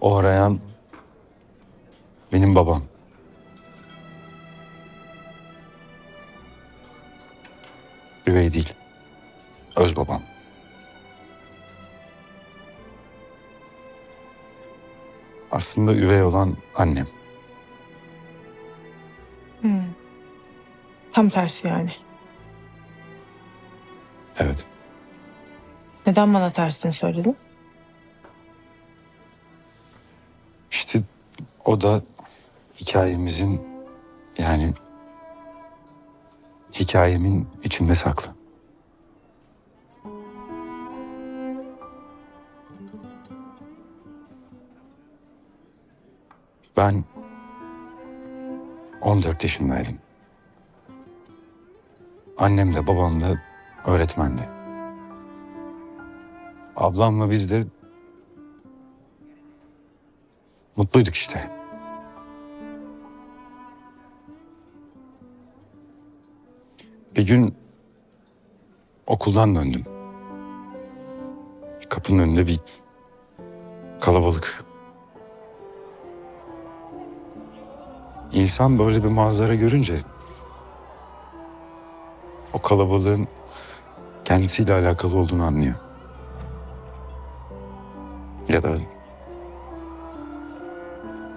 O arayan benim babam. Üvey değil. Öz babam. Aslında üvey olan annem. Tam tersi yani. Evet. Neden bana tersini söyledin? O da hikayemizin yani hikayemin içinde saklı. Ben 14 yaşındaydım. Annem de babam da öğretmendi. Ablamla biz de mutluyduk işte. Bir gün okuldan döndüm. Kapının önünde bir kalabalık. İnsan böyle bir manzara görünce o kalabalığın kendisiyle alakalı olduğunu anlıyor. Ya da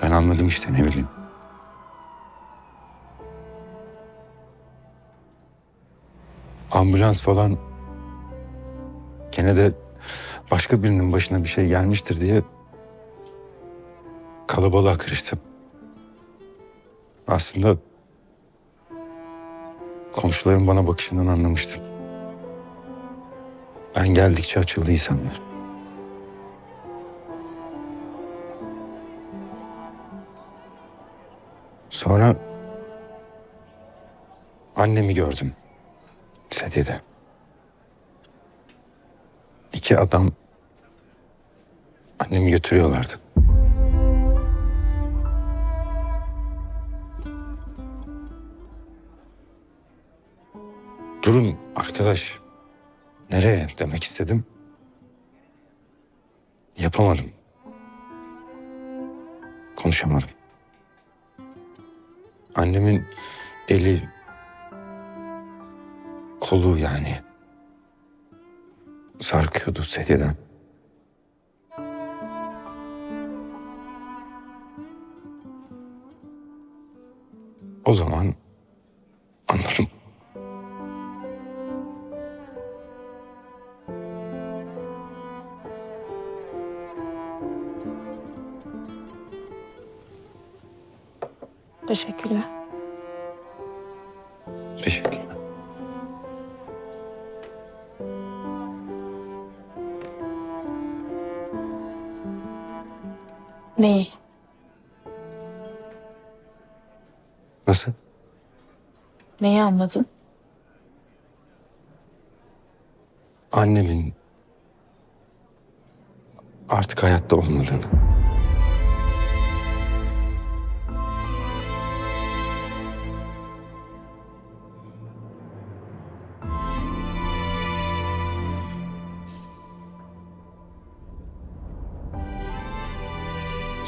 ben anladım işte ne bileyim. Ambulans falan gene de başka birinin başına bir şey gelmiştir diye kalabalığa karıştım. Aslında komşuların bana bakışından anlamıştım. Ben geldikçe açıldı insanlar. Sonra annemi gördüm. Sedyede. İki adam annemi götürüyorlardı. Durun arkadaş. Nereye demek istedim. Yapamadım. Konuşamadım. Annemin eli, kolu yani sarkıyordu sedyeden. O zaman. Teşekkürler. Teşekkürler. Neyi? Nasıl? Neyi anladın? Annemin artık hayatta olmadığını.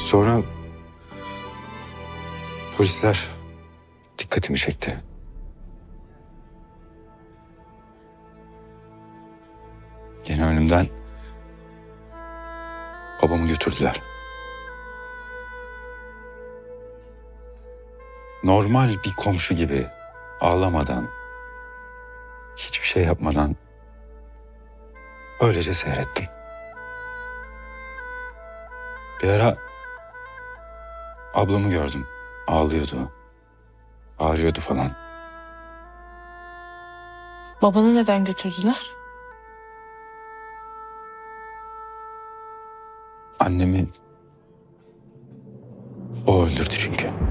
Sonra polisler dikkatimi çekti. Gene önümden babamı götürdüler. Normal bir komşu gibi ağlamadan, hiçbir şey yapmadan öylece seyrettim. Bir ara ablamı gördüm. Ağlıyordu. Ağrıyordu falan. Babanı neden götürdüler? Annemi o öldürdü.